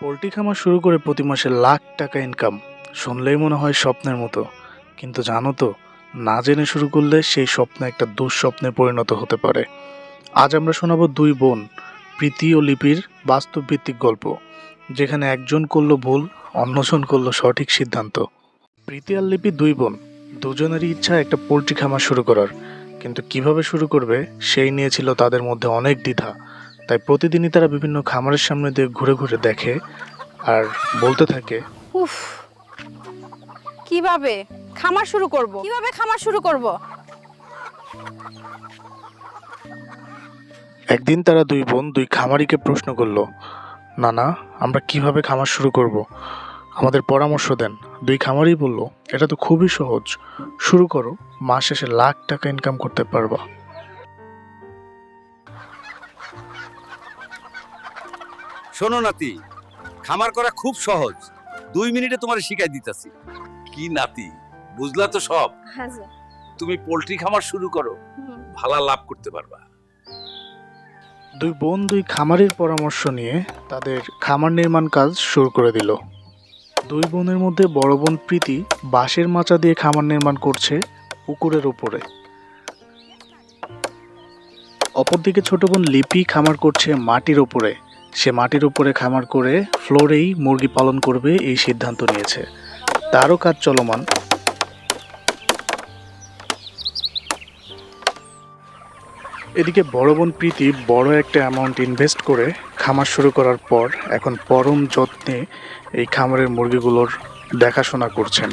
Poultry খামার শুরু করে প্রতি মাসে লাখ টাকা ইনকাম শুনলেই মনে হয় স্বপ্নের মতো। কিন্তু জানো তো, না জেনে শুরু করলে সেই স্বপ্ন একটা দুঃস্বপ্নে পরিণত হতে পারে। আজ আমরা শোনাবো দুই বোন, প্রীতি ও লিপির বাস্তব ভিত্তিক গল্প, যেখানে একজন করল ভুল, অন্যজন করল সঠিক সিদ্ধান্ত। প্রীতি আর লিপি দুই বোন, দুজনেরই ইচ্ছা একটা পোলট্রি খামার শুরু করার। কিন্তু কীভাবে শুরু করবে, সেই নিয়ে ছিল তাদের মধ্যে অনেক দ্বিধা। তাই প্রতিদিনই তারা বিভিন্ন খামারের সামনে দিয়ে ঘুরে ঘুরে দেখে আর বলতে থাকে উফ কীভাবে খামার শুরু করব? কীভাবে খামার শুরু করব? একদিন তারা দুই বোন দুই খামারিকে প্রশ্ন করল না না আমরা কীভাবে খামার শুরু করব? আমাদের পরামর্শ দেন। দুই খামারই বলল এটা তো খুবই সহজ। শুরু করো মাস শেষে লাখ টাকা ইনকাম করতে পারবা। শোনো নাতি খামার করা খুব সহজ। দুই মিনিটে তোমার শিখাই দিতেছি। কি নাতি বুঝলা তো সব? হ্যাঁ তুমি পোল্ট্রি খামার শুরু করো ভালা লাভ করতে পারবা। দুই বোন দুই খামারের পরামর্শ নিয়ে তাদের খামার নির্মাণ কাজ শুরু করে দিল। দুই বোনের মধ্যে বড় বোন প্রীতি বাঁশের মাচা দিয়ে খামার নির্মাণ করছে পুকুরের উপরে। অপরদিকে ছোট বোন লিপি খামার করছে মাটির উপরে। সে মাটির উপরে খামার করে ফ্লোরেই মুরগি পালন করবে এই সিদ্ধান্ত নিয়েছে। তারও কাজ চলমান। এদিকে বড় বোন প্রীতি বড় একটা অ্যামাউন্ট ইনভেস্ট করে খামার শুরু করার পর এখন পরম যত্নে এই খামারের মুরগিগুলোর দেখাশোনা করছেন।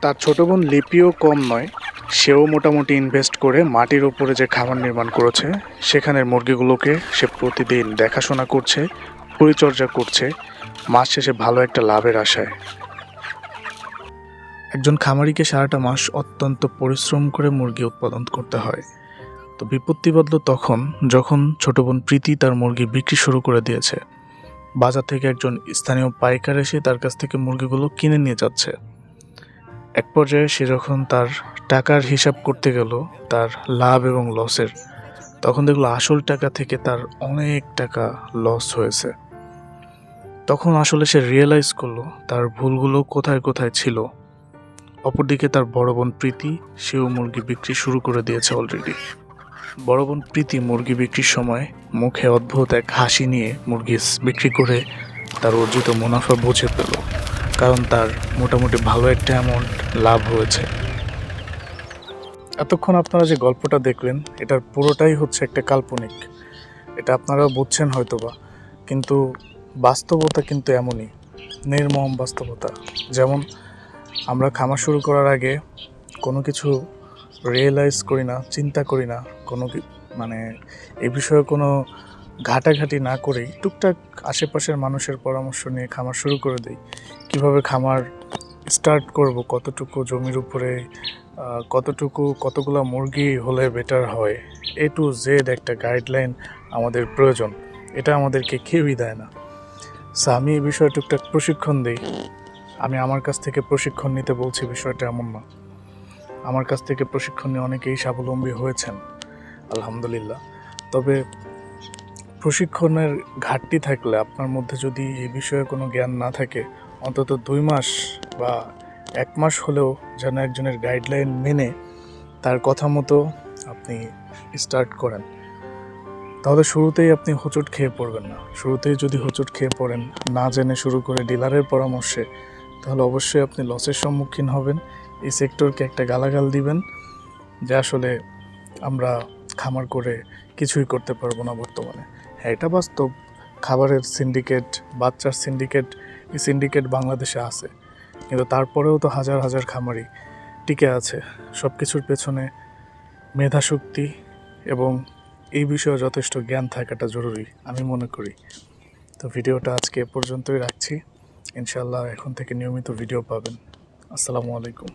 তার ছোট বোন লিপিও কম নয় সেও মোটামুটি ইনভেস্ট করে মাটির উপরে যে খামার নির্মাণ করেছে, সেখানের মুরগিগুলোকে সে প্রতিদিন দেখাশোনা করছে, পরিচর্যা করছে, মাস শেষে ভালো একটা লাভের আশায়। একজন খামারিকে সারাটা মাস অত্যন্ত পরিশ্রম করে মুরগি উৎপাদন করতে হয়। তো বিপত্তি বদল তখন যখন ছোট বোন প্রীতি তার মুরগি বিক্রি শুরু করে দিয়েছে। বাজার থেকে একজন স্থানীয় পাইকার এসে তার কাছ থেকে মুরগিগুলো কিনে নিয়ে যাচ্ছে। এক পর্যায়ে সে যখন তার টাকার হিসাব করতে গেল, তার লাভ এবং লসের, তখন দেখল আসল টাকা থেকে তার অনেক টাকা লস হয়েছে। তখন আসলে সে রিয়েলাইজ করল তার ভুলগুলো কোথায় কোথায় ছিল। অপরদিকে তার বড় বোন প্রীতি, সেও মুরগি বিক্রি শুরু করে দিয়েছে অলরেডি বড় বোন প্রীতি মুরগি বিক্রির সময় মুখে অদ্ভুত এক হাসি নিয়ে মুরগি বিক্রি করে তার অর্জিত মুনাফা বুঝে পেল। কারণ তার মোটামুটি ভালো একটা অ্যামাউন্ট লাভ হয়েছে। এতক্ষণ আপনারা যে গল্পটা দেখলেন, এটার পুরোটাই হচ্ছে একটা কাল্পনিক। এটা আপনারা বুঝছেন হয়তোবা, কিন্তু বাস্তবতা কিন্তু এমনই, নির্মম বাস্তবতা। যেমন, আমরা খামার শুরু করার আগে কোনো কিছু রিয়েলাইজ করি না, চিন্তা করি না, কোনো মানে এ বিষয়ে কোনো ঘাটাঘাটি না করেই টুকটাক আশেপাশের মানুষের পরামর্শ নিয়ে খামার শুরু করে দিই। কীভাবে খামার স্টার্ট করব, কতটুকু জমির উপরে কতটুকু, কতগুলো মুরগি হলে বেটার হয়? এ টু জেড একটা গাইডলাইন আমাদের প্রয়োজন। এটা আমাদেরকে কেউই দেয় না। সো আমি এই বিষয়ে টুকটাক প্রশিক্ষণ দিই। আমি আমার কাছ থেকে প্রশিক্ষণ নিতে বলছি, বিষয়টা এমন না। আমার কাছ থেকে প্রশিক্ষণ নিয়ে অনেকেই স্বাবলম্বী হয়েছেন, আলহামদুলিল্লাহ। তবে প্রশিক্ষণের ঘাটতি থাকলে আপনার মধ্যে যদি এই বিষয়ে কোনো জ্ঞান না থাকে, অন্তত দুই মাস বা এক মাস হলেও যেন একজনের গাইডলাইন মেনে তার কথা মতো আপনি স্টার্ট করেন। তাহলে শুরুতেই আপনি হোঁচট খেয়ে পড়বেন না। শুরুতেই যদি হোঁচট খেয়ে পড়েন, না জেনে শুরু করে ডিলারের পরামর্শে, তাহলে অবশ্যই আপনি লসের সম্মুখীন হবেন। এই সেক্টরকে একটা গালাগাল দিবেন, যে আসলে আমরা খামার করে কিছুই করতে পারব না বর্তমানে। এটা বাস্তব খাবারের সিন্ডিকেট বাচ্চার সিন্ডিকেট এই সিন্ডিকেট বাংলাদেশে আছে। কিন্তু তারপরেও তো হাজার হাজার খামারি টিকে আছে। সব কিছুর পেছনে মেধাশক্তি এবং এই বিষয়ে যথেষ্ট জ্ঞান থাকাটা জরুরি, আমি মনে করি। তো ভিডিওটা আজকে এ পর্যন্তই রাখছি। ইনশাল্লাহ এখন থেকে নিয়মিত ভিডিও পাবেন। আসসালামু আলাইকুম।